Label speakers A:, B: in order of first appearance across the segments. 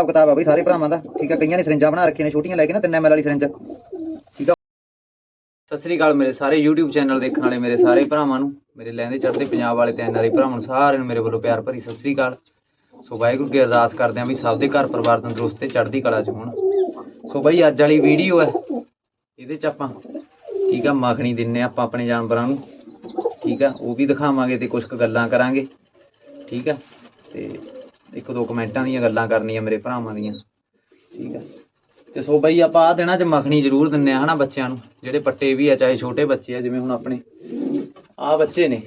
A: ਹਿਸਾਬ ਕਿਤਾਬ ਆ ਬਈ, ਸਾਰੇ ਭਰਾਵਾਂ ਦਾ। ਠੀਕ ਆ, ਕਈਆਂ ਨੇ ਸਰਿੰਜਾਂ ਬਣਾ ਰੱਖੀਆਂ ਨੇ, ਛੋਟੀਆਂ ਲੈ ਕੇ ਨਾ 3 ml ਵਾਲੀ ਸਰਿੰਜ। ਠੀਕ ਆ। ਸਤਿ ਸ੍ਰੀ ਅਕਾਲ ਮੇਰੇ ਸਾਰੇ YouTube ਚੈਨਲ ਦੇਖਣ ਵਾਲੇ, ਮੇਰੇ ਸਾਰੇ ਭਰਾਵਾਂ ਨੂੰ, ਮੇਰੇ ਲਹਿੰਦੇ ਚੜ੍ਹਦੇ ਪੰਜਾਬ ਵਾਲੇ ਤੇ ਐਨਆਰਆਈ ਭਰਾਵਾਂ ਨੂੰ, ਸਾਰਿਆਂ ਨੂੰ ਮੇਰੇ ਵੱਲੋਂ ਪਿਆਰ ਭਰੀ ਸਤਿ ਸ੍ਰੀ ਅਕਾਲ। ਸੋ ਵਾਹਿਗੁਰੂ ਕੀ ਅਰਦਾਸ ਕਰਦੇ ਆਂ ਵੀ ਸਭ ਦੇ ਘਰ ਪਰਿਵਾਰ ਤੰਦਰੁਸਤ ਤੇ ਚੜ੍ਹਦੀ ਕਲਾ 'ਚ ਹੋਣ। ਸੋ ਬਈ ਅੱਜ ਵਾਲੀ ਵੀਡੀਓ ਹੈ, ਇਹਦੇ 'ਚ ਆਪਾਂ ਠੀਕ ਆ, ਮੱਖਣੀ ਦਿੰਨੇ ਆਪਾਂ ਆਪਣੇ ਜਾਨਵਰਾਂ ਨੂੰ। ਠੀਕ ਆ, ਉਹ ਵੀ ਦਿਖਾਵਾਂਗੇ ਤੇ ਕੁਝ ਕੁ ਗੱਲਾਂ ਕਰਾਂਗੇ। ਠੀਕ ਆ, ਤੇ ਇੱਕ ਦੋ ਕਮੈਂਟਾਂ ਦੀਆਂ ਗੱਲਾਂ ਕਰਨੀਆਂ ਮੇਰੇ ਭਰਾਵਾਂ ਦੀਆਂ। ਠੀਕ ਆ। ਤੇ ਸੋ ਬਈ ਆਪਾਂ ਆ ਦਿਨਾਂ 'ਚ ਮੱਖਣੀ ਜ਼ਰੂਰ ਦਿੰਨੇ ਆ, ਹਨਾ ਬੱਚਿਆਂ ਨੂੰ? ਜਿਹੜੇ ਪੱਟੇ ਵੀ ਆ, ਚਾਹੇ ਛੋਟੇ ਬੱਚੇ ਆ, ਜਿਵੇਂ ਹੁਣ ਆਪਣੇ। ਆ ਬੱਚੇ ਨੇ,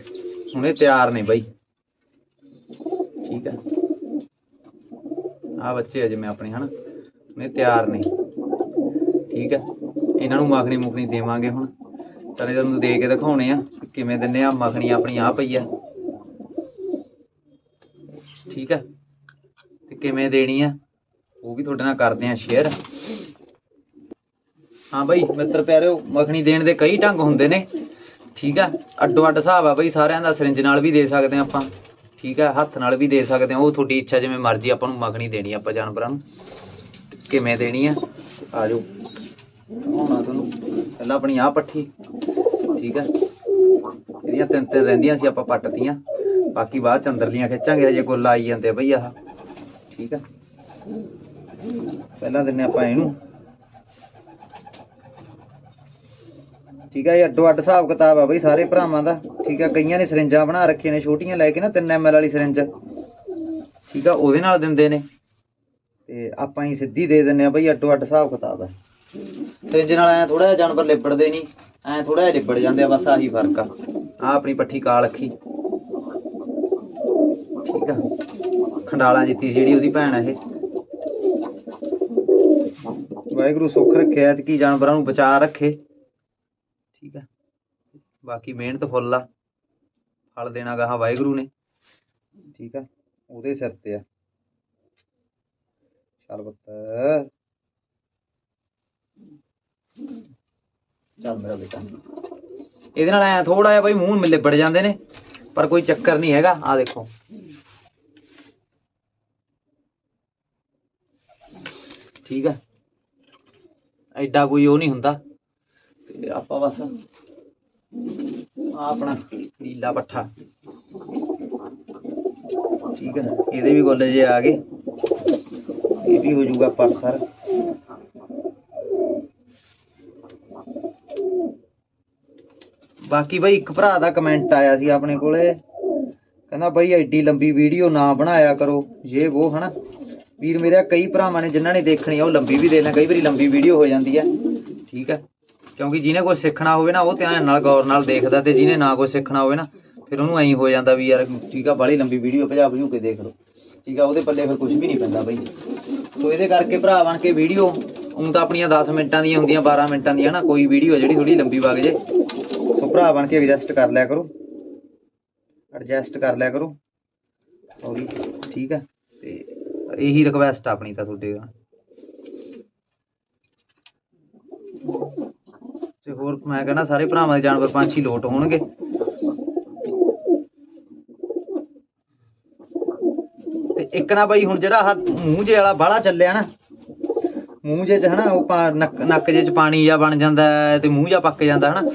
A: ਹੁਣ ਇਹ ਤਿਆਰ ਨੇ ਬਈ। ਠੀਕ ਆ। ਆ ਬੱਚੇ ਆ ਜਿਵੇਂ ਆਪਣੇ, ਹਨਾ? ਹੁਣ ਤਿਆਰ ਨੇ। ਠੀਕ ਆ। ਇਹਨਾਂ ਨੂੰ ਮੱਖਣੀ ਮੁਖਣੀ ਦੇਵਾਂਗੇ ਹੁਣ। ਚਲੇ ਤੁਹਾਨੂੰ ਦੇ ਕੇ ਦਿਖਾਉਣੇ ਆ ਕਿਵੇਂ ਦਿੰਨੇ ਆ। ਮੱਖਣੀ ਆਪਣੀ ਆ ਪਈ ਆ। ਠੀਕ ਆ। ਕਿਵੇਂ ਦੇਣੀ ਆ? ਉਹ ਵੀ ਤੁਹਾਡੇ ਨਾਲ ਕਰਦੇ ਆ ਸ਼ੇਅਰ ਹਾਂ ਬਈ, ਮਿੱਤਰ ਪਿਆਰਿਓ, ਮੱਖਣੀ ਦੇਣ ਦੇ ਕਈ ਢੰਗ ਹੁੰਦੇ ਨੇ। ਠੀਕ ਆ? ਅੱਡੋ ਅੱਡ ਹਿਸਾਬ ਆ ਬਈ, ਸਾਰਿਆਂ ਦਾ ਸਿਰਿੰਜ ਨਾਲ ਵੀ ਦੇ ਸਕਦੇ ਆ ਆਪਾਂ। ਠੀਕ ਆ? ਹੱਥ ਨਾਲ ਵੀ ਦੇ ਸਕਦੇ ਆ ਉਹ ਤੁਹਾਡੀ ਇੱਛਾ, ਜਿਵੇਂ ਮਰਜ਼ੀ ਆਪਾਂ ਨੂੰ ਮੱਖਣੀ ਦੇਣੀ ਆਪਾਂ ਜਾਨਵਰਾਂ ਨੂੰ। ਕਿਵੇਂ ਦੇਣੀ ਆ? ਆ ਜਾਓ। ਹੋਣਾ ਤੁਹਾਨੂੰ। ਪਹਿਲਾਂ ਆਪਣੀ ਆ ਪੱਠੀ। ਠੀਕ ਆ? ਇਹਦੀਆਂ ਤਿੰਨ ਤਿੰਨ ਰਹਿੰਦੀਆਂ ਸੀ, ਆਪਾਂ ਪੱਟਤੀਆਂ ਬਾਕੀ ਬਾਅਦ ਚ ਅੰਦਰਲੀਆਂ ਖਿੱਚਾਂਗੇ, ਹਜੇ ਗੁੱਲ ਆਈ ਜਾਂਦੇ ਬਈ ਆਹ। ਠੀਕ ਆ। ਪਹਿਲਾਂ ਦਿੰਨੇ ਆਪਾਂ ਇਹਨੂੰ। ਠੀਕ ਆ, ਇਹ ਅੱਡੋ ਅੱਡ ਹਿਸਾਬ ਕਿਤਾਬ ਆ ਬਈ ਸਾਰੇ ਭਰਾਵਾਂ ਦਾ। ਠੀਕ ਆ, ਕਈਆਂ ਨੇ ਸਰਿੰਜਾਂ ਬਣਾ ਰੱਖੀਆਂ ਨੇ, ਛੋਟੀਆਂ ਲੈ ਕੇ ਨਾ 3 ml ਵਾਲੀ ਸਰਿੰਜ। ਠੀਕ ਆ, ਉਹਦੇ ਨਾਲ ਦਿੰਦੇ ਨੇ। ਤੇ ਆਪਾਂ ਹੀ ਸਿੱਧੀ ਦੇ ਦਿੰਨੇ ਆ ਬਈ ਅੱਡੋ ਅੱਡ ਹਿਸਾਬ ਕਿਤਾਬ ਆ। ਸਰਿੰਜ ਨਾਲ ਐ ਥੋੜਾ ਜਿਹਾ ਜਾਨਵਰ ਲਿਬੜਦੇ ਨਹੀਂ ਐ ਥੋੜਾ ਜਿਹਾ ਲਿਬੜ ਜਾਂਦੇ ਆ, ਬਸ ਆਹੀ ਫ਼ਰਕ ਆ। ਆ ਆਪਣੀ ਪੱਠੀ ਕਾਲ ਅੱਖੀ। ਠੀਕ ਆ। ਖੰਡਾਲਾ ਜਿੱਤੀ ਸੀ, ਜਿਹੜੀ ਉਹਦੀ ਭੈਣ ਆ ਇਹ। ਵਾਹਿਗੁਰੂ ਸੁੱਖ ਰੱਖਿਆ ਤੇ ਕੀ ਜਾਨਵਰਾਂ ਨੂੰ ਬਚਾ ਰੱਖੇ। ਠੀਕ ਆ। ਬਾਕੀ ਮਿਹਨਤ ਫੁੱਲ ਆ। ਫਲ ਦੇਣਾ ਗਾਹਾਂ ਵਾਹਿਗੁਰੂ ਨੇ। ਠੀਕ ਆ। ਉਹਦੇ ਸਿਰ ਤੇ ਆ। ਚੱਲ ਚੱਲ ਮੇਰਾ ਬੇਟਾ। ਇਹਦੇ ਨਾਲ ਐ ਥੋੜਾ ਜਿਹਾ ਬਈ ਮੂੰਹ ਬੜ ਜਾਂਦੇ ਨੇ, ਪਰ ਕੋਈ ਚੱਕਰ ਨਹੀਂ ਹੈਗਾ। ਆ ਦੇਖੋ। ਠੀਕ ਆ। ਐਡਾ ਕੋਈ ਉਹ ਨਹੀਂ ਹੁੰਦਾ। ਤੇ ਆਪਾਂ ਬਸ ਆ ਆਪਣਾ ਨੀਲਾ ਪੱਠਾ। ਠੀਕ ਹੈ ਇਹਦੇ ਵੀ ਗੁੱਲ ਜੇ ਆ ਗਏ। ਇਹ ਵੀ ਹੋ ਜਾਊਗਾ ਪਰਸਰ। ਬਾਕੀ ਬਈ ਇੱਕ ਭਰਾ ਦਾ ਕਮੈਂਟ ਆਇਆ ਸੀ ਆਪਣੇ ਕੋਲੇ। ਕਹਿੰਦਾ ਬਈ ਐਡੀ ਲੰਬੀ ਵੀਡੀਓ ਨਾ ਬਣਾਇਆ ਕਰੋ। ਇਹ ਉਹ ਹਨਾ। ਵੀਰ ਮੇਰਾ ਕਈ ਭਰਾਵਾਂ ਨੇ ਜਿਨ੍ਹਾਂ ਨੇ ਦੇਖਣੀ ਆ, ਉਹ ਲੰਬੀ ਵੀ ਦੇ ਲੈਣ ਕਈ ਵਾਰੀ ਲੰਬੀ ਵੀਡੀਓ ਹੋ ਜਾਂਦੀ ਹੈ ਠੀਕ ਹੈ ਕਿਉਂਕਿ ਜਿਹਨੇ ਕੁਝ ਸਿੱਖਣਾ ਹੋਵੇ ਨਾ, ਉਹ ਧਿਆਨ ਨਾਲ, ਗੌਰ ਨਾਲ ਦੇਖਦਾ ਤੇ ਜਿਹਨੇ ਨਾ ਕੁਝ ਸਿੱਖਣਾ ਹੋਵੇ ਨਾ, ਫਿਰ ਉਹਨੂੰ ਐਂ ਹੋ ਜਾਂਦਾ ਵੀ ਯਾਰ, ਠੀਕ ਆ ਬਾਲੀ ਲੰਬੀ ਵੀਡੀਓ ਭਜਾ ਭਜੂ ਕੇ ਦੇਖ ਲਓ। ਠੀਕ ਆ? ਉਹਦੇ ਪੱਲੇ ਫਿਰ ਕੁਝ ਵੀ ਨਹੀਂ ਪੈਂਦਾ ਬਈ। ਸੋ ਇਹਦੇ ਕਰਕੇ ਭਰਾ ਬਣ ਕੇ ਵੀਡੀਓ ਉਂ ਤਾਂ ਆਪਣੀਆਂ 10 ਮਿੰਟਾਂ ਦੀਆਂ ਹੁੰਦੀਆਂ 12 ਮਿੰਟਾਂ ਦੀਆਂ ਨਾ, ਕੋਈ ਵੀਡੀਓ ਜਿਹੜੀ ਥੋੜੀ ਲੰਬੀ ਵਗ ਜੇ। ਸੋ ਭਰਾ ਬਣ ਕੇ ਐਡਜਸਟ ਕਰ ਲਿਆ ਕਰੋ। ਐਡਜਸਟ ਕਰ ਲਿਆ ਕਰੋ। ਸੌਰੀ ਠੀਕ ਆ? ਇਹੀ ਰਿਕਵੈਸਟ ਆਪਣੀ ਤਾਂ ਤੁਹਾਡੇ ਤੇ। ਹੋਰ ਮੈਂ ਕਹਿੰਦਾ ਸਾਰੇ ਭਰਾਵਾਂ ਦੇ ਜਾਨਵਰ ਪੰਛੀ ਲੋਟ ਹੋਣਗੇ। ਤੇ ਇੱਕ ਨਾ ਬਾਈ ਹੁਣ ਜਿਹੜਾ ਆਹ ਮੂੰਹ ਜੇ ਵਾਲਾ ਬਾਹਲਾ ਚੱਲਿਆ ਨਾ, ਮੂੰਹ ਜੇ ਚ ਹਨਾ ਉਹ ਨੱਕ ਨੱਕ ਜੇ ਚ ਪਾਣੀ ਜਾਂ ਬਣ ਜਾਂਦਾ ਤੇ ਮੂੰਹ ਜਾਂ ਪੱਕ ਜਾਂਦਾ ਹਨਾ,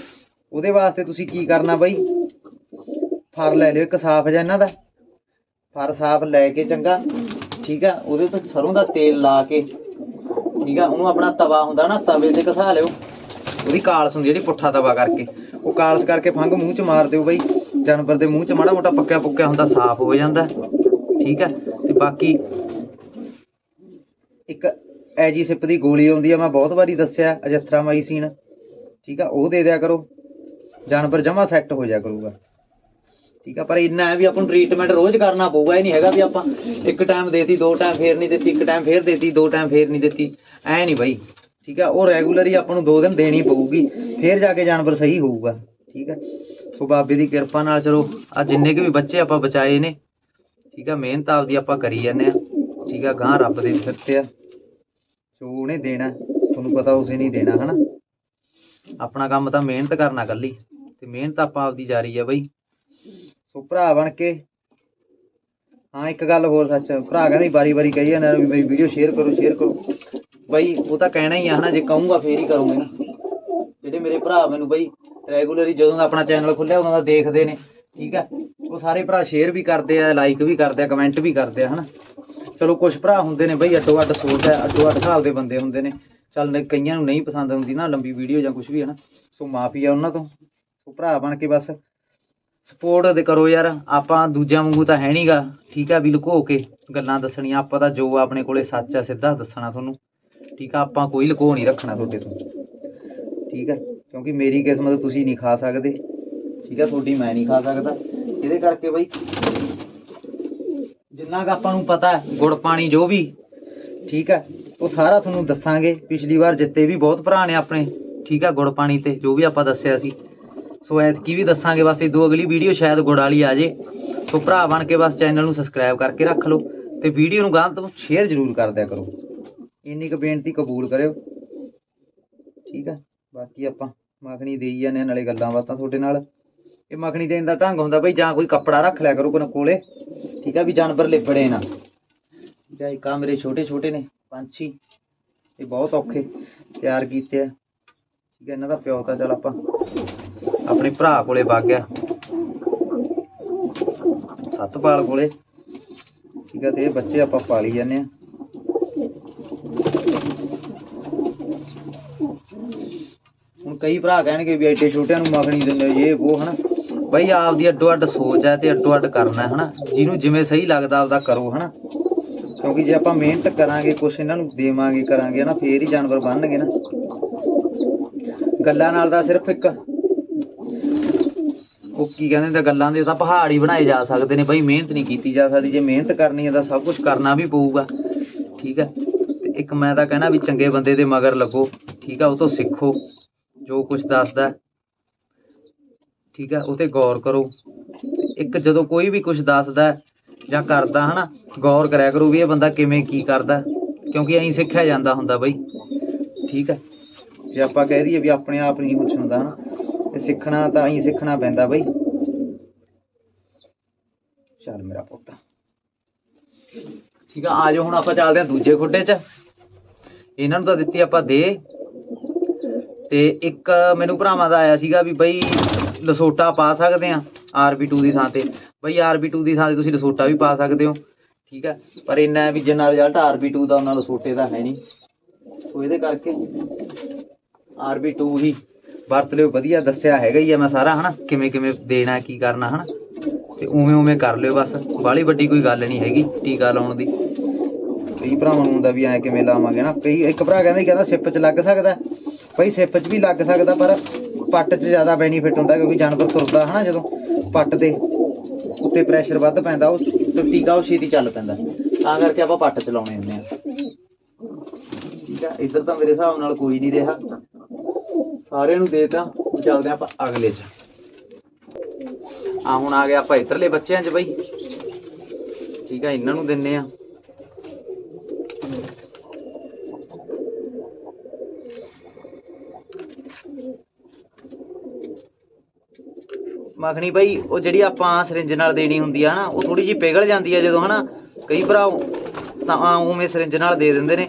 A: ਉਹਦੇ ਵਾਸਤੇ ਤੁਸੀਂ ਕੀ ਕਰਨਾ ਬਾਈ? ਫਰ ਲੈ ਲਿਓ ਇੱਕ ਸਾਫ਼ ਜਿਹਾ ਇਹਨਾਂ ਦਾ। ਫਰ ਸਾਫ਼ ਲੈ ਕੇ ਚੰਗਾ। ਠੀਕ ਆ? ਉਹਦੇ ਉੱਤੇ ਸਰੋਂ ਦਾ ਤੇਲ ਲਾ ਕੇ, ਠੀਕ ਆ? ਉਹਨੂੰ ਆਪਣਾ ਤਵਾ ਹੁੰਦਾ ਨਾ, ਤਵੇ ਤੇ ਘਸਾ ਲਿਓ। ਉਹਦੀ ਕਾਲਸ ਹੁੰਦੀ ਜਿਹੜੀ ਪੁੱਠਾ ਤਵਾ ਕਰਕੇ। ਉਹ ਕਾਲਸ ਕਰਕੇ ਫੰਗ ਮੂੰਹ ਚ ਮਾਰ ਦਿਓ ਬਈ। ਜਾਨਵਰ ਦੇ ਮੂੰਹ ਚ ਮਾੜਾ ਮੋਟਾ ਪੱਕਿਆ ਪੁੱਕਿਆ ਹੁੰਦਾ, ਸਾਫ਼ ਹੋ ਜਾਂਦਾ। ਠੀਕ ਹੈ ਤੇ ਬਾਕੀ ਇੱਕ ਐਜੀ ਸਿਪ ਦੀ ਗੋਲੀ ਆਉਂਦੀ ਆ, ਮੈਂ ਬਹੁਤ ਵਾਰੀ ਦੱਸਿਆ ਅਜਥਰਾਮਾਈਸਿਨ ਠੀਕ ਆ? ਉਹ ਦੇ ਦਿਆ ਕਰੋ। ਜਾਨਵਰ ਜਮਾ ਸੈੱਟ ਹੋ ਜਾ ਕਰੂਗਾ। ਠੀਕ ਆ, ਪਰ ਇੰਨਾ ਹੈ ਵੀ ਆਪਾਂ ਨੂੰ ਟ੍ਰੀਟਮੈਂਟ ਰੋਜ਼ ਕਰਨਾ ਪਊਗਾ, ਇਹ ਨਹੀਂ ਹੈਗਾ ਵੀ ਆਪਾਂ ਇੱਕ ਟਾਈਮ ਦੇਤੀ, ਦੋ ਟਾਈਮ ਫੇਰ ਨਹੀਂ ਦਿੱਤੀ, ਇੱਕ ਟਾਈਮ ਫੇਰ ਦੇਤੀ, ਦੋ ਟਾਈਮ ਫੇਰ ਨਹੀਂ ਦਿੱਤੀ, ਐ ਨਹੀਂ ਬਾਈ, ਠੀਕ ਆ, ਉਹ ਰੈਗੂਲਰ ਹੀ ਆਪਾਂ ਨੂੰ ਦੋ ਦਿਨ ਦੇਣੀ ਪਊਗੀ, ਫੇਰ ਜਾ ਕੇ ਜਾਨਵਰ ਸਹੀ ਹੋਊਗਾ, ਠੀਕ ਆ, ਸੋ ਬਾਬੇ ਦੀ ਕਿਰਪਾ ਨਾਲ ਚਲੋ ਆ ਜਿੰਨੇ ਕੁ ਵੀ ਬੱਚੇ ਆਪਾਂ ਬਚਾਏ ਨੇ, ਠੀਕ ਆ, ਮਿਹਨਤ ਆਪਦੀ ਆਪਾਂ ਕਰੀ ਜਾਂਦੇ ਆ, ਠੀਕ ਆ ਗਾਂ ਰੱਬ ਦੇ ਸਿਰ ਆ ਸੋ ਉਹਨੇ ਦੇਣਾ, ਤੁਹਾਨੂੰ ਪਤਾ ਉਸੇ ਨਹੀਂ ਦੇਣਾ, ਹਨਾ, ਆਪਣਾ ਕੰਮ ਤਾਂ ਮਿਹਨਤ ਕਰਨਾ ਕੱਲੀ ਤੇ ਮਿਹਨਤ ਆਪਾਂ ਆਪਦੀ ਜਾਰੀ ਆ ਬਈ ਸੋ ਭਰਾ ਬਣ ਕੇ। ਹਾਂ, ਇੱਕ ਗੱਲ ਹੋਰ ਸੱਚ, ਭਰਾ ਕਹਿੰਦੇ ਬਾਰੀ ਬਾਰੀ ਕਹੀ ਜਾਂਦਾ ਵੀ ਮੇਰੀ ਵੀਡੀਓ ਸ਼ੇਅਰ ਕਰੋ ਸ਼ੇਅਰ ਕਰੋ। ਬਈ, ਉਹ ਤਾਂ ਕਹਿਣਾ ਹੀ ਆ ਹਨਾ, ਜੇ ਕਹੂੰਗਾ ਫੇਰ ਹੀ ਕਰੂੰਗੇ ਨਾ। ਜਿਹੜੇ ਮੇਰੇ ਭਰਾ ਮੈਨੂੰ ਬਈ ਰੈਗੂਲਰੀ ਜਦੋਂ ਦਾ ਆਪਣਾ ਚੈਨਲ ਖੁੱਲਿਆ, ਉਦੋਂ ਦਾ ਦੇਖਦੇ ਨੇ, ਠੀਕ ਆ? ਉਹ ਸਾਰੇ ਭਰਾ ਸ਼ੇਅਰ ਵੀ ਕਰਦੇ ਆ ਲਾਈਕ ਵੀ ਕਰਦੇ ਆ ਕਮੈਂਟ ਵੀ ਕਰਦੇ ਆ, ਹਨਾ? ਚਲੋ ਕੁਝ ਭਰਾ ਹੁੰਦੇ ਨੇ ਬਈ, ਅੱਡੋ ਅੱਡ ਸੋਚ ਹੈ ਅੱਡੋ ਅੱਡ ਹਿਸਾਬ ਦੇ ਬੰਦੇ ਹੁੰਦੇ ਨੇ। ਚੱਲ ਕਈਆਂ ਨੂੰ ਨਹੀਂ ਪਸੰਦ ਆਉਂਦੀ ਨਾ ਲੰਬੀ ਵੀਡੀਓ ਜਾਂ ਕੁਝ ਵੀ, ਹਨਾ? ਸੋ ਮਾਫੀ ਆ ਉਹਨਾਂ ਤੋਂ। ਸੋ ਭਰਾ ਬਣ ਕੇ ਬਸ। ਸਪੋਰਟ ਤੇ ਕਰੋ ਯਾਰ, ਆਪਾਂ ਦੂਜਿਆਂ ਵਾਂਗੂ ਤਾਂ ਹੈ ਨਹੀਂਗਾ ਠੀਕ ਆ, ਵੀ ਲੁਕੋ ਕੇ ਗੱਲਾਂ ਦੱਸਣੀਆਂ। ਆਪਾਂ ਤਾਂ ਜੋ ਆਪਣੇ ਕੋਲੇ ਸੱਚ ਆ, ਸਿੱਧਾ ਦੱਸਣਾ ਤੁਹਾਨੂੰ। ਠੀਕ ਆ, ਆਪਾਂ ਕੋਈ ਲੁਕੋ ਨਹੀਂ ਰੱਖਣਾ ਤੁਹਾਡੇ ਤੋਂ। ਠੀਕ ਆ, ਕਿਉਂਕਿ ਮੇਰੀ ਕਿਸਮਤ ਤੁਸੀਂ ਨਹੀਂ ਖਾ ਸਕਦੇ। ਠੀਕ ਆ, ਤੁਹਾਡੀ ਮੈਂ ਨਹੀਂ ਖਾ ਸਕਦਾ। ਇਹਦੇ ਕਰਕੇ ਬਈ, ਜਿੰਨਾ ਕੁ ਆਪਾਂ ਨੂੰ ਪਤਾ, ਗੁੜ ਪਾਣੀ ਜੋ ਵੀ, ਠੀਕ ਹੈ ਉਹ ਸਾਰਾ ਤੁਹਾਨੂੰ ਦੱਸਾਂਗੇ। ਪਿਛਲੀ ਵਾਰ ਜਿੱਤੇ ਵੀ ਬਹੁਤ ਭਰਾ ਨੇ ਆਪਣੇ। ਠੀਕ ਆ, ਗੁੜ ਪਾਣੀ ਤੇ, ਜੋ ਵੀ ਆਪਾਂ ਦੱਸਿਆ ਸੀ। ਸੋ ਐਤਕੀ ਵੀ ਦੱਸਾਂਗੇ ਬਸ ਇਹ ਦੋ ਅਗਲੀ ਵੀਡੀਓ ਸ਼ਾਇਦ ਗੁੜ ਵਾਲੀ ਆ ਜੇ। ਸੋ ਭਰਾ ਬਣ ਕੇ ਬਸ ਚੈਨਲ ਨੂੰ ਸਬਸਕ੍ਰਾਈਬ ਕਰਕੇ ਰੱਖ ਲਓ ਤੇ ਵੀਡੀਓ ਨੂੰ ਗਾਂ ਤੋਂ ਸ਼ੇਅਰ ਜ਼ਰੂਰ ਕਰ ਦਿਆ ਕਰੋ। ਇੰਨੀ ਕੁ ਬੇਨਤੀ ਕਬੂਲ ਕਰਿਓ। ਠੀਕ ਆ, ਬਾਕੀ ਆਪਾਂ ਮੱਖਣੀ ਦੇਈ ਜਾਂਦੇ ਨਾਲੇ ਗੱਲਾਂ ਬਾਤਾਂ ਤੁਹਾਡੇ ਨਾਲ। ਇਹ ਮੱਖਣੀ ਦੇਣ ਦਾ ਢੰਗ ਹੁੰਦਾ ਬਈ ਜਾਂ ਕੋਈ ਕੱਪੜਾ ਰੱਖ ਲਿਆ ਕਰੋ ਕੋਲ ਕੋਲੇ। ਠੀਕ ਆ ਵੀ ਜਾਨਵਰ ਲਿਬੜੇ ਨਾ। ਠੀਕ ਹੈ ਇੱਕ ਆਹ ਮੇਰੇ ਛੋਟੇ ਛੋਟੇ ਨੇ, ਪੰਛੀ। ਇਹ ਬਹੁਤ ਔਖੇ ਤਿਆਰ ਕੀਤੇ ਆ। ਠੀਕ ਹੈ ਇਹਨਾਂ ਦਾ ਪਿਓ ਤਾਂ ਚਲ ਆਪਾਂ ਆਪਣੇ ਭਰਾ ਕੋਲੇ ਵਗ ਗਿਆ। ਸਤਪਾਲ ਕੋਲੇ। ਠੀਕ ਹੈ ਤੇ ਇਹ ਬੱਚੇ ਆਪਾਂ ਪਾਲੀ ਜਾਂਦੇ ਆ। ਹੁਣ ਕਈ ਭਰਾ ਕਹਿਣਗੇ ਵੀ ਐਡੇ ਛੋਟਿਆਂ ਨੂੰ ਮੱਖਣੀ ਦਿੰਦੇ ਹੋ ਉਹ ਹਨਾ। ਬਈ ਆਪਦੀ ਅੱਡੋ ਅੱਡ ਸੋਚ ਹੈ ਤੇ ਅੱਡੋ ਅੱਡ ਕਰਨਾ ਹੈ ਹਨਾ। ਜਿਹਨੂੰ ਜਿਵੇਂ ਸਹੀ ਲੱਗਦਾ, ਆਪਦਾ ਕਰੋ, ਹਨਾ। ਕਿਉਂਕਿ ਜੇ ਆਪਾਂ ਮਿਹਨਤ ਕਰਾਂਗੇ, ਕੁਛ ਇਹਨਾਂ ਨੂੰ ਦੇਵਾਂਗੇ, ਕਰਾਂਗੇ ਨਾ ਫੇਰ ਹੀ ਜਾਨਵਰ ਬਣਨਗੇ, ਨਾ। ਗੱਲਾਂ ਨਾਲ ਤਾਂ ਸਿਰਫ ਇੱਕ ਉਹ ਕੀ ਕਹਿੰਦੇ ਨੇ, ਗੱਲਾਂ ਦੇ ਤਾਂ ਪਹਾੜ ਹੀ ਬਣਾਏ ਜਾ ਸਕਦੇ ਨੇ ਬਈ, ਮਿਹਨਤ ਨਹੀਂ ਕੀਤੀ ਜਾ ਸਕਦੀ, ਜੇ ਮਿਹਨਤ ਕਰਨੀ ਹੈ ਤਾਂ ਸਭ ਕੁਝ ਕਰਨਾ ਵੀ ਪਊਗਾ, ਠੀਕ ਹੈ? ਤੇ ਇੱਕ ਮੈਂ ਤਾਂ ਕਹਿਣਾ ਵੀ ਚੰਗੇ ਬੰਦੇ ਦੇ ਮਗਰ ਲੱਗੋ, ਠੀਕ ਹੈ? ਉਹ ਤੋਂ ਸਿੱਖੋ, ਜੋ ਕੁਝ ਦੱਸਦਾ ਠੀਕ ਹੈ? ਉਹ ਤੇ ਗੌਰ ਕਰੋ। ਇੱਕ ਜਦੋਂ ਕੋਈ ਵੀ ਕੁਝ ਦੱਸਦਾ ਜਾਂ ਕਰਦਾ, ਹਨਾ, ਗੌਰ ਕਰਿਆ ਕਰੋ ਵੀ ਇਹ ਬੰਦਾ ਕਿਵੇਂ ਕੀ ਕਰਦਾ ਕਿਉਂਕਿ ਐਂ ਸਿੱਖਿਆ ਜਾਂਦਾ ਹੁੰਦਾ ਬਈ, ਠੀਕ ਹੈ? ਜੇ ਆਪਾਂ ਕਹਿ ਦਈਏ ਵੀ ਆਪਣੇ ਆਪ ਨਹੀਂ ਕੁਝ ਹੁੰਦਾ, ਹਨਾ ਤੇ ਸਿੱਖਣਾ ਤਾਂ ਐਂ ਸਿੱਖਣਾ ਪੈਂਦਾ ਬਈ। ਚੱਲ ਮੇਰਾ ਪੁੱਤ। ਠੀਕ ਆ ਆ ਹੁਣ ਆਪਾਂ ਚੱਲਦੇ ਹਾਂ ਦੂਜੇ ਖੁੱਡੇ 'ਚ। ਇਹਨਾਂ ਨੂੰ ਤਾਂ ਦਿੱਤੀ ਆਪਾਂ ਦੇ। ਤੇ ਇੱਕ ਮੈਨੂੰ ਭਰਾਵਾਂ ਦਾ ਆਇਆ ਸੀਗਾ ਵੀ ਬਈ ਲਸੋਟਾ ਪਾ ਸਕਦੇ ਆ RB2 ਦੀ ਥਾਂ ਤੇ। ਬਈ RB2 ਦੀ ਥਾਂ ਤੇ ਤੁਸੀਂ ਲਸੋਟਾ ਵੀ ਪਾ ਸਕਦੇ ਹੋ। ਠੀਕ ਹੈ ਪਰ ਇੰਨਾ ਵੀ ਜਿੰਨਾ ਰਿਜ਼ਲਟ RB2 ਦਾ, ਉਹਨਾਂ ਲਸੋਟੇ ਦਾ ਹੈ ਨਹੀਂ। ਸੋ ਇਹਦੇ ਕਰਕੇ RB2 ਹੀ ਵਰਤ ਲਿਓ ਵਧੀਆ ਦੱਸਿਆ ਹੈਗਾ ਹੀ ਆ ਮੈਂ ਸਾਰਾ, ਹਨਾ? ਕਿਵੇਂ ਕਿਵੇਂ ਦੇਣਾ, ਕੀ ਕਰਨਾ, ਹਨਾ? ਤੇ ਉਵੇਂ ਉਵੇਂ ਕਰ ਲਿਓ ਬਸ। ਬਾਹਲੀ ਵੱਡੀ ਕੋਈ ਗੱਲ ਨਹੀਂ ਹੈਗੀ ਟੀਕਾ ਲਾਉਣ ਦੀ। ਕਈ ਭਰਾਵਾਂ ਨੂੰ ਹੁੰਦਾ ਵੀ ਐ ਕਿਵੇਂ ਲਾਵਾਂਗੇ ਨਾ ਕਈ ਇੱਕ ਭਰਾ ਕਹਿੰਦਾ ਕਹਿੰਦਾ ਸਿਪ 'ਚ ਲੱਗ ਸਕਦਾ। ਬਈ ਸਿਪ 'ਚ ਵੀ ਲੱਗ ਸਕਦਾ, ਪਰ ਪੱਟ 'ਚ ਜ਼ਿਆਦਾ ਬੈਨੀਫਿਟ ਹੁੰਦਾ ਕਿਉਂਕਿ ਜਾਨਵਰ ਤੁਰਦਾ, ਹਨਾ? ਜਦੋਂ ਪੱਟ ਤੇ ਉੱਤੇ ਪ੍ਰੈਸ਼ਰ ਵੱਧ ਪੈਂਦਾ ਉਹ ਟੀਕਾ ਉਹ ਛੇਤੀ ਚੱਲ ਪੈਂਦਾ। ਤਾਂ ਕਰਕੇ ਆਪਾਂ ਪੱਟ 'ਚ ਲਾਉਣੇ ਹੁੰਦੇ ਆ। ਠੀਕ ਆ? ਇੱਧਰ ਤਾਂ ਮੇਰੇ ਹਿਸਾਬ ਨਾਲ ਕੋਈ ਨਹੀਂ ਰਿਹਾ। ਸਾਰਿਆਂ ਨੂੰ ਦੇਤਾ, ਹੁਣ ਚੱਲਦੇ ਆਪਾਂ ਅਗਲੇ 'ਚ। ਆ ਹੁਣ ਆ ਗਿਆ ਆਪਾਂ ਇੱਧਰਲੇ ਬੱਚਿਆਂ 'ਚ ਬਈ। ਠੀਕ ਆ, ਇਹਨਾਂ ਨੂੰ ਦਿੰਨੇ ਆ। ਮੱਖਣੀ ਬਈ, ਉਹ ਜਿਹੜੀ ਆਪਾਂ ਸਿਰਿੰਜ ਨਾਲ ਦੇਣੀ ਹੁੰਦੀ ਆ ਹਨਾ ਉਹ ਥੋੜੀ ਜਿਹੀ ਪਿਘਲ ਜਾਂਦੀ ਆ ਜਦੋਂ ਹਨਾ। ਕਈ ਭਰਾ ਤਾਂ ਆ ਉਵੇਂ ਸਿਰਿੰਜ ਨਾਲ ਦੇ ਦਿੰਦੇ ਨੇ।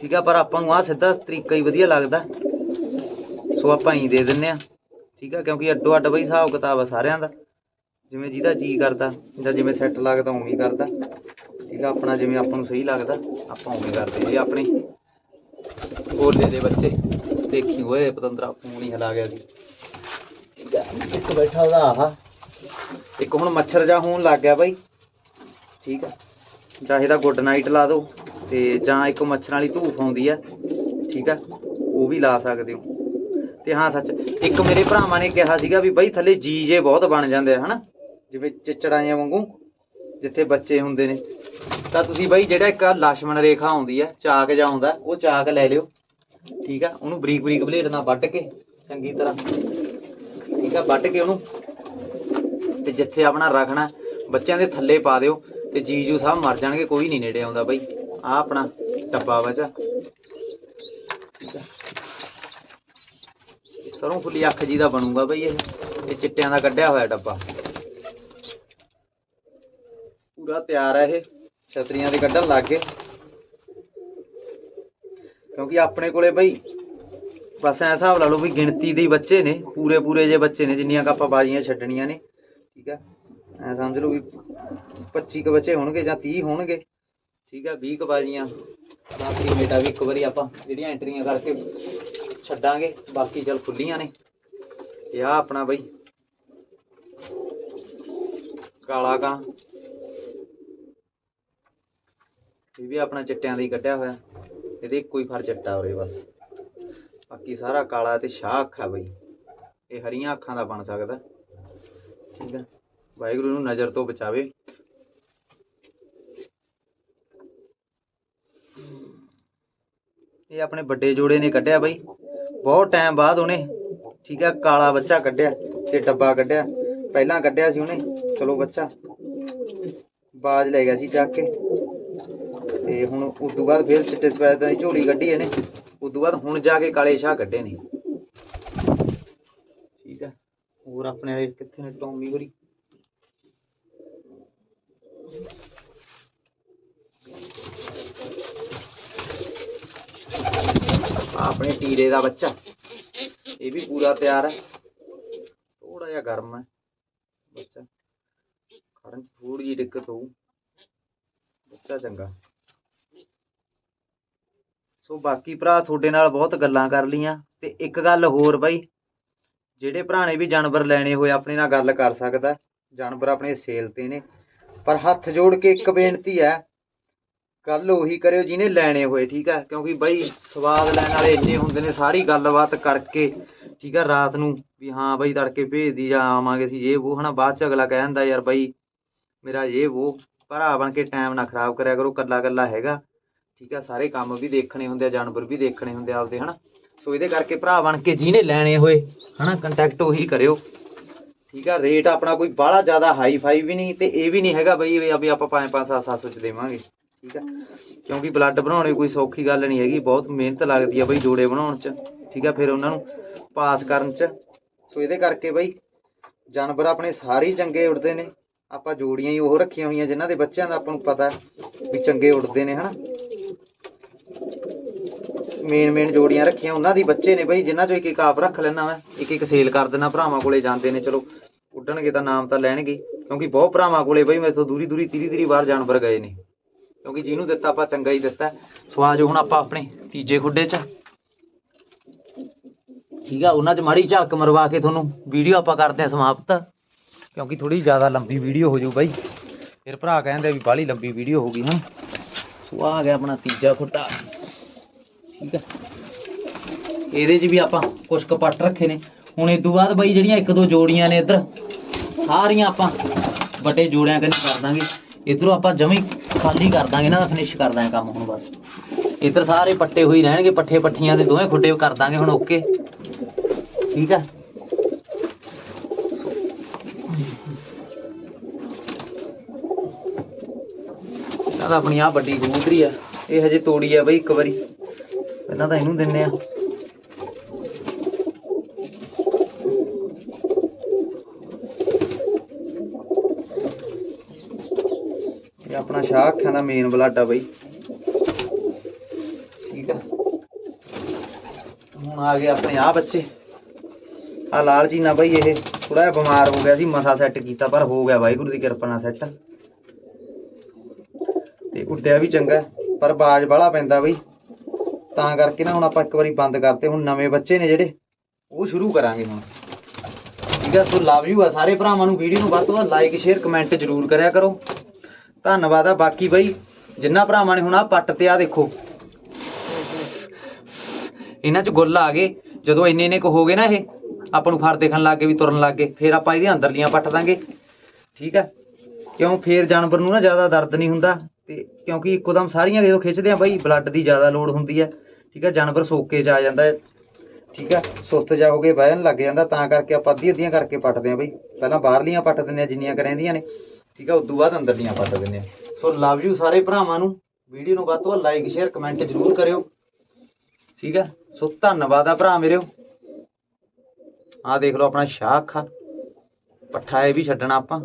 A: ਠੀਕ ਆ, ਪਰ ਆਪਾਂ ਨੂੰ ਆ ਸਿੱਧਾ ਤਰੀਕਾ ਹੀ ਵਧੀਆ ਲੱਗਦਾ। ਸੋ ਆਪਾਂ ਹੀ ਦੇ ਦਿੰਨੇ ਆ। ਠੀਕ ਆ, ਕਿਉਂਕਿ ਅੱਡੋ ਅੱਡ ਬਈ ਹਿਸਾਬ ਕਿਤਾਬ ਆ ਸਾਰਿਆਂ ਦਾ। ਜਿਵੇਂ ਜਿਹਦਾ ਜੀ ਕਰਦਾ, ਜਾਂ ਜਿਵੇਂ ਸੈੱਟ ਲੱਗਦਾ, ਉਵੇਂ ਹੀ ਕਰਦਾ। ਠੀਕ ਆ, ਆਪਣਾ ਜਿਵੇਂ ਆਪਾਂ ਨੂੰ ਸਹੀ ਲੱਗਦਾ, ਆਪਾਂ ਉਵੇਂ ਕਰਦੇ ਜੀ ਆਪਣੀ। ਬੋਲੇ ਦੇ ਬੱਚੇ, ਦੇਖੀ ਓਏ ਪਤੰਦਰਾ, ਫੋਨ ਹੀ ਹਿਲਾ ਗਿਆ ਸੀ। ਇੱਕ ਬੈਠਾ ਉਹਦਾ ਆਹ। ਇੱਕ ਹੁਣ ਮੱਛਰ ਜਾ ਹੋਣ ਲੱਗ ਗਿਆ ਬਾਈ। ਠੀਕ ਆ, ਜਾਂ ਇਹਦਾ ਗੁੱਡ ਨਾਈਟ ਲਾ ਦਿਓ ਤੇ ਜਾਂ ਇੱਕ ਮੱਛਰਾਂ ਵਾਲੀ ਧੂਫ ਆਉਂਦੀ ਆ। ਠੀਕ ਆ, ਉਹ ਵੀ ਲਾ ਸਕਦੇ ਹੋ। ਤੇ ਹਾਂ ਸੱਚ, ਇੱਕ ਮੇਰੇ ਭਰਾਵਾਂ ਨੇ ਕਿਹਾ ਸੀਗਾ ਵੀ ਬਈ ਥੱਲੇ ਜੀਜੇ ਬਹੁਤ ਬਣ ਜਾਂਦੇ ਆ, ਹਨਾ? ਜਿਵੇਂ ਚਿਚੜਾਂ ਵਾਂਗੂ, ਜਿੱਥੇ ਬੱਚੇ ਹੁੰਦੇ ਨੇ। ਤਾਂ ਤੁਸੀਂ ਬਈ ਜਿਹੜਾ ਇੱਕ ਲక్ష్మణ ਰੇਖਾ ਆਉਂਦੀ ਹੈ ਚਾਕ ਜਾਂ ਆਉਂਦਾ, ਉਹ ਚਾਕ ਲੈ ਲਿਓ। ਠੀਕ ਆ? ਉਹਨੂੰ ਬਰੀਕ ਬਰੀਕ ਬਲੇਡ ਨਾਲ ਵੱਟ ਕੇ, ਚੰਗੀ ਤਰ੍ਹਾਂ। ਠੀਕ ਆ? ਵੱਟ ਕੇ ਉਹਨੂੰ। ਤੇ ਜਿੱਥੇ ਆਪਣਾ ਰੱਖਣਾ, ਬੱਚਿਆਂ ਦੇ ਥੱਲੇ ਪਾ ਦਿਓ ਤੇ ਜੀ ਜੂ ਸਭ ਮਰ ਜਾਣਗੇ, ਕੋਈ ਨਹੀਂ ਨੇੜੇ ਆਉਂਦਾ ਬਈ। ਆ ਆਪਣਾ ਡੱਬਾ ਵਜਾ ਠੀਕ ਸਰੋਂ ਫੁੱਲੀ ਅੱਖ ਜੀ ਦਾ ਬਣੂਗਾ ਬਈ ਇਹ। ਇਹ ਚਿੱਟਿਆਂ ਦਾ ਕੱਢਿਆ ਹੋਇਆ ਡੱਬਾ। ਪੂਰਾ ਤਿਆਰ ਹੈ ਇਹ। ਛਤਰੀਆਂ ਦੇ ਕੱਢਣ ਲੱਗ ਗਏ। ਕਿਉਂਕਿ ਆਪਣੇ ਕੋਲੇ ਬਈ ਬਸ ਐ ਹਿਸਾਬ ਲਾ ਲਓ ਵੀ ਗਿਣਤੀ ਦੇ ਬੱਚੇ ਨੇ। ਪੂਰੇ ਪੂਰੇ ਜੇ ਬੱਚੇ ਨੇ, ਜਿੰਨੀਆਂ ਆਪਾਂ ਬਾਜੀਆਂ ਛੱਡਣੀਆਂ ਨੇ। ਠੀਕ ਹੈ ਐ ਸਮਝ ਲਓ ਵੀ 25 ਕ ਬੱਚੇ ਹੋਣਗੇ ਜਾਂ 30 ਹੋਣਗੇ। ਠੀਕ ਹੈ 20 ਕ ਬਾਜੀਆਂ। ਬਾਕੀ ਮੇਟਾ ਵੀ ਇੱਕ ਵਾਰੀ ਆਪਾਂ ਜਿਹੜੀਆਂ ਐਂਟਰੀਆਂ ਕਰਕੇ ਛੱਡਾਂਗੇ, ਬਾਕੀ ਚੱਲ ਖੁੱਲੀਆਂ ਨੇ। ਇਹ ਆ ਆਪਣਾ ਬਈ, ਕਾਲਾ ਕਾਂ ਇਹ ਵੀ ਆਪਣਾ ਚਿੱਟਿਆਂ ਦਾ ਹੀ ਕੱਢਿਆ ਹੋਇਆ। ਇਹਦੇ ਇੱਕੋ ਹੀ ਫਰ ਚਿੱਟਾ ਉਰੇ ਬਸ। ਬਾਕੀ ਸਾਰਾ ਕਾਲਾ ਤੇ ਸ਼ਾਹ ਅੱਖਾਂ ਬਈ। ਇਹ ਹਰੀਆਂ ਅੱਖਾਂ ਦਾ ਬਣ ਸਕਦਾ। ਠੀਕ ਹੈ ਵਾਹਿਗੁਰੂ ਨੂੰ ਨਜ਼ਰ ਤੋਂ ਬਚਾਵੇ। ਇਹ ਆਪਣੇ ਵੱਡੇ ਜੋੜੇ ਨੇ ਕੱਢਿਆ ਬਈ। ਬਹੁਤ ਟਾਈਮ ਬਾਅਦ ਉਹਨੇ, ਠੀਕ ਹੈ ਕਾਲਾ ਬੱਚਾ ਕੱਢਿਆ ਤੇ ਡੱਬਾ ਕੱਢਿਆ। ਪਹਿਲਾਂ ਕੱਢਿਆ ਸੀ ਉਹਨੇ, ਚਲੋ ਬੱਚਾ। ਬਾਜ ਲੈ ਗਿਆ ਸੀ ਚੱਕ ਕੇ। ਤੇ ਹੁਣ ਉਸ ਤੋਂ ਬਾਅਦ ਫਿਰ ਚਿੱਟੇ ਸਫੈਦ ਦੀ ਝੋਲੀ ਕੱਢੀ ਇਹਨੇ। ਉਸ ਤੋਂ ਬਾਅਦ ਹੁਣ ਜਾ ਕੇ ਕਾਲੇ ਸ਼ਾਹ ਕੱਢੇ ਨੇ। ਠੀਕ ਹੈ ਹੋਰ ਆਪਣੇ ਕਿੱਥੇ ਨੇ? ਟੋਮੀ ਹੋਰੀ ਆਹ ਆਪਣੇ ਟੀਰੇ ਦਾ ਬੱਚਾ। ਇਹ ਵੀ ਪੂਰਾ ਤਿਆਰ ਹੈ। ਥੋੜਾ ਜਿਹਾ ਗਰਮ ਹੈ। ਬੱਚਾ ਖੜਨ ਚ ਥੋੜੀ ਜਿਹੀ ਦਿੱਕਤ ਹੋਊ। ਬੱਚਾ ਚੰਗਾ। ਸੋ ਬਾਕੀ ਭਰਾ, ਤੁਹਾਡੇ ਨਾਲ ਬਹੁਤ ਗੱਲਾਂ ਕਰ ਲੀਆਂ ਤੇ ਇੱਕ ਗੱਲ ਹੋਰ ਬਾਈ, ਜਿਹੜੇ ਭਰਾ ਨੇ ਵੀ ਜਾਨਵਰ ਲੈਣੇ ਹੋਏ, ਆਪਣੇ ਨਾਲ ਗੱਲ ਕਰ ਸਕਦਾ। ਜਾਨਵਰ ਆਪਣੇ ਸੇਲ ਤੇ ਨੇ। ਪਰ ਹੱਥ ਜੋੜ ਕੇ ਇੱਕ ਬੇਨਤੀ ਹੈ ਗੱਲ ਉਹੀ ਕਰਿਓ ਜਿਹਨੇ ਲੈਣੇ ਹੋਏ, ਠੀਕ ਹੈ ਕਿਉਂਕਿ ਬਾਈ ਸਵਾਦ ਲੈਣ ਵਾਲੇ ਇੰਨੇ ਹੁੰਦੇ ਨੇ, ਸਾਰੀ ਗੱਲਬਾਤ ਕਰਕੇ, ਠੀਕ ਆ, ਰਾਤ ਨੂੰ ਵੀ ਹਾਂ ਬਾਈ ਤੜਕੇ ਭੇਜਦੀ ਜਾਂ ਆਵਾਂਗੇ ਅਸੀਂ, ਇਹ ਉਹ ਹਨਾ, ਬਾਅਦ ਚ ਅਗਲਾ ਕਹਿ ਦਿੰਦਾ ਯਾਰ ਬਾਈ ਮੇਰਾ ਇਹ ਉਹ ਭਰਾ ਬਣ ਕੇ ਟਾਈਮ ਨਾ ਖਰਾਬ ਕਰਿਆ ਕਰੋ ਕੱਲਾ ਕੱਲਾ ਹੈਗਾ, ਠੀਕ ਆ, ਸਾਰੇ ਕੰਮ ਵੀ ਦੇਖਣੇ ਹੁੰਦੇ ਆ, ਜਾਨਵਰ ਵੀ ਦੇਖਣੇ ਹੁੰਦੇ ਆ ਆਪਦੇ, ਹਨਾ? ਸੋ ਇਹਦੇ ਕਰਕੇ ਭਰਾ ਬਣ ਕੇ ਜਿਹਨੇ ਲੈਣੇ ਹੋਏ, ਹਨਾ ਕੰਟੈਕਟ ਉਹੀ ਕਰਿਓ, ਠੀਕ ਆ ਰੇਟ ਆਪਣਾ ਕੋਈ ਬਾਹਲਾ ਜ਼ਿਆਦਾ ਹਾਈ ਫਾਈ ਵੀ ਨਹੀਂ ਤੇ ਇਹ ਵੀ ਨਹੀਂ ਹੈਗਾ ਬਈ ਵੀ ਆਪਾਂ 5 5 7 700 ਚ ਦੇਵਾਂਗੇ। ਠੀਕ ਆ? ਕਿਉਂਕਿ ਬਲੱਡ ਬਣਾਉਣੇ ਕੋਈ ਸੌਖੀ ਗੱਲ ਨਹੀਂ ਹੈਗੀ, ਬਹੁਤ ਮਿਹਨਤ ਲੱਗਦੀ ਆ ਬਈ ਜੋੜੇ ਬਣਾਉਣ ਚ, ਠੀਕ ਆ? ਫਿਰ ਉਹਨਾਂ ਨੂੰ ਪਾਸ ਕਰਨ ਚ। ਸੋ ਇਹਦੇ ਕਰਕੇ ਬਈ ਜਾਨਵਰ ਆਪਣੇ ਸਾਰੇ ਚੰਗੇ ਉੱਡਦੇ ਨੇ। ਆਪਾਂ ਜੋੜੀਆਂ ਹੀ ਉਹ ਰੱਖੀਆਂ ਹੋਈਆਂ ਜਿਨ੍ਹਾਂ ਦੇ ਬੱਚਿਆਂ ਦਾ ਆਪਾਂ ਨੂੰ ਪਤਾ ਵੀ ਚੰਗੇ ਉੱਡਦੇ ਨੇ, ਹਨਾ? ਮੇਨ ਮੇਨ ਜੋੜੀਆਂ ਰੱਖੀਆਂ ਉਹਨਾਂ ਦੀ ਬੱਚੇ ਨੇ ਬਈ, ਜਿਨ੍ਹਾਂ ਚੋਂ ਇੱਕ ਇੱਕ ਆਪ ਰੱਖ ਲੈਣਾ ਮੈਂ। ਇੱਕ ਇੱਕ ਸੇਲ ਕਰ ਦੇਣਾ ਭਰਾਵਾਂ ਕੋਲੇ ਜਾਂਦੇ ਨੇ। ਚਲੋ, ਉੱਡਣਗੇ ਤਾਂ ਨਾਮ ਤਾਂ ਲੈਣਗੇ। ਕਿਉਂਕਿ ਬਹੁਤ ਭਰਾਵਾਂ ਕੋਲੇ ਬਈ ਮੈਥੋਂ ਦੂਰੀ ਦੂਰੀ ਤੀਰੀ ਤੀਰੀ ਵਾਰ ਜਾਨਵਰ ਗਏ ਨੇ। ਕਿਉਂਕਿ ਜਿਹਨੂੰ ਦਿੱਤਾ ਆਪਾਂ ਚੰਗਾ ਹੀ ਦਿੱਤਾ। ਸੋ ਆਜੋ ਹੁਣ ਆਪਾਂ ਆਪਣੇ ਤੀਜੇ ਖੁੱਡੇ 'ਚ। ਠੀਕ ਆ, ਉਹਨਾਂ 'ਚ ਮਾੜੀ ਝਲਕ ਮਰਵਾ ਕੇ ਤੁਹਾਨੂੰ ਵੀਡੀਓ ਆਪਾਂ ਕਰਦੇ ਆ ਸਮਾਪਤ। ਕਿਉਂਕਿ ਥੋੜੀ ਜ਼ਿਆਦਾ ਲੰਬੀ ਵੀਡੀਓ ਹੋ ਜਾਊ ਬਾਈ। ਫਿਰ ਭਰਾ ਕਹਿੰਦੇ ਵੀ ਬਾਹਲੀ ਲੰਬੀ ਵੀਡੀਓ ਹੋ ਗਈ ਹੁਣ। ਸੋ ਆ ਗਿਆ ਆਪਣਾ ਤੀਜਾ ਖੁੱਡਾ। ਠੀਕ ਆ। ਇਹਦੇ 'ਚ ਵੀ ਆਪਾਂ ਕੁਝ ਕਪੱਟ ਰੱਖੇ ਨੇ। ਹੁਣ ਇਸ ਤੋਂ ਬਾਅਦ ਬਾਈ ਜਿਹੜੀਆਂ ਇੱਕ ਦੋ ਜੋੜੀਆਂ ਨੇ ਇੱਧਰ, ਸਾਰੀਆਂ ਆਪਾਂ ਵੱਡੇ ਜੋੜਿਆਂ ਕੰਨੀ ਕਰ ਦਾਂਗੇ। ਇਧਰੋਂ ਆਪਾਂ ਜਮੀ ਖਾਲੀ ਕਰ ਦਾਂਗੇ ਨਾ ਫਿਨਿਸ਼ ਕਰ ਦਾਂਗੇ ਕੰਮ ਹੁਣ ਬਸ। ਇੱਧਰ ਸਾਰੇ ਪੱਟੇ ਹੋਈ ਰਹਿਣਗੇ, ਪੱਠੇ ਪੱਠੀਆਂ ਦੇ ਦੋਵੇਂ ਖੁੱਡੇ ਕਰ ਦਾਂਗੇ ਹੁਣ ਓਕੇ ਠੀਕ ਆ? ਇਹਨਾਂ ਆਪਣੀ ਆ ਵੱਡੀ ਕਬੂਤਰੀ ਆ, ਇਹ ਹਜੇ ਤੋੜੀ ਆ ਬਈ ਇੱਕ ਵਾਰੀ। ਪਹਿਲਾਂ ਤਾਂ ਇਹਨੂੰ ਦਿੰਨੇ ਆ ਇਹ ਆਪਣਾ ਸ਼ਾਹ, ਅੱਖਾਂ ਦਾ ਮੇਨ ਬਲੱਡ ਬਈ। ਠੀਕ ਆ। ਹੁਣ ਆ ਗਏ ਆਪਣੇ ਆ ਬੱਚੇ। ਆ ਲਾਲ ਜੀ ਨਾ ਬਈ ਇਹ ਥੋੜਾ ਜਿਹਾ ਬਿਮਾਰ ਹੋ ਗਿਆ ਸੀ, ਮਸਾ ਸੈੱਟ ਕੀਤਾ, ਪਰ ਹੋ ਗਿਆ ਵਾਹਿਗੁਰੂ ਦੀ ਕਿਰਪਾ ਨਾਲ ਸੈੱਟ ਤੇ ਉੱਡਿਆ ਵੀ ਚੰਗਾ, ਪਰ ਬਾਜ ਬਾਹਲਾ ਪੈਂਦਾ ਬਈ। ਤਾਂ ਕਰਕੇ ਨਾ ਹੁਣ ਆਪਾਂ ਇੱਕ ਵਾਰੀ ਬੰਦ ਕਰਤੇ, ਹੁਣ ਨਵੇਂ ਬੱਚੇ ਨੇ ਜਿਹੜੇ, ਉਹ ਸ਼ੁਰੂ ਕਰਾਂਗੇ ਹੁਣ। ਠੀਕ ਆ, ਸੋ ਲਵ ਯੂ ਆ ਸਾਰੇ ਭਰਾਵਾਂ ਨੂੰ ਵੀਡੀਓ ਨੂੰ ਵੱਧ ਤੋਂ ਵੱਧ ਲਾਈਕ ਸ਼ੇਅਰ ਕਮੈਂਟ ਜ਼ਰੂਰ ਕਰਿਆ ਕਰੋ। ਧੰਨਵਾਦ ਆ ਬਾਕੀ ਬਈ, ਜਿੰਨਾ ਭਰਾਵਾਂ ਨੇ ਹੁਣ ਆ ਪੱਟ ਤੇ ਆ ਦੇਖੋ। ਇਹਨਾਂ 'ਚ ਗੁੱਲ ਆ ਗਏ, ਜਦੋਂ ਇੰਨੇ ਇੰਨੇ ਕੁ ਹੋ ਗਏ ਨਾ ਇਹ, ਆਪਾਂ ਨੂੰ ਫਰ ਦੇਖਣ ਲੱਗ ਗਏ ਵੀ ਤੁਰਨ ਲੱਗ ਗਏ, ਫਿਰ ਆਪਾਂ ਇਹਦੇ ਅੰਦਰਲੀਆਂ ਪੱਟ ਦਾਂਗੇ। ਠੀਕ ਆ? ਕਿਉਂ ਫੇਰ ਜਾਨਵਰ ਨੂੰ ਨਾ ਜ਼ਿਆਦਾ ਦਰਦ ਨਹੀਂ ਹੁੰਦਾ, ਤੇ ਕਿਉਂਕਿ ਇੱਕੋਦਮ ਸਾਰੀਆਂ ਜਦੋਂ ਖਿੱਚਦੇ ਆ ਬਈ, ਬਲੱਡ ਦੀ ਜ਼ਿਆਦਾ ਲੋੜ ਹੁੰਦੀ ਹੈ ਠੀਕ ਆ? ਜਾਨਵਰ ਸੋਕੇ 'ਚ ਆ ਜਾਂਦਾ ਹੈ। ਠੀਕ ਆ? ਸੁਸਤ ਜਾ ਹੋ ਕੇ ਬਹਿਣ ਲੱਗ ਜਾਂਦਾ, ਤਾਂ ਕਰਕੇ ਆਪਾਂ ਅੱਧੀ ਅੱਧੀਆਂ ਕਰਕੇ ਪੱਟਦੇ ਆ ਬਈ। ਪਹਿਲਾਂ ਬਾਹਰਲੀਆਂ ਪੱਟ ਦਿੰਦੇ ਆ, ਜਿੰਨੀਆਂ ਕੁ ਰਹਿੰਦੀਆਂ ਨੇ। ਠੀਕ ਆ, ਉਦੋਂ ਬਾਅਦ ਅੰਦਰਲੀਆਂ ਪਾ ਦਿੰਦੇ ਆ। ਸੋ ਲਵ ਯੂ ਸਾਰੇ ਭਰਾਵਾਂ ਨੂੰ। ਵੀਡੀਓ ਨੂੰ ਵੱਧ ਤੋਂ ਵੱਧ ਲਾਈਕ ਸ਼ੇਅਰ ਕਮੈਂਟ ਜ਼ਰੂਰ ਕਰਿਓ। ਠੀਕ ਆ? ਸੋ ਧੰਨਵਾਦ ਆ ਭਰਾ ਮੇਰਿਓ। ਆ ਦੇਖ ਲਓ ਆਪਣਾ ਸ਼ਾਹ ਅੱਖਾ ਪੱਠਾ ਇਹ ਵੀ ਛੱਡਣਾ ਆਪਾਂ।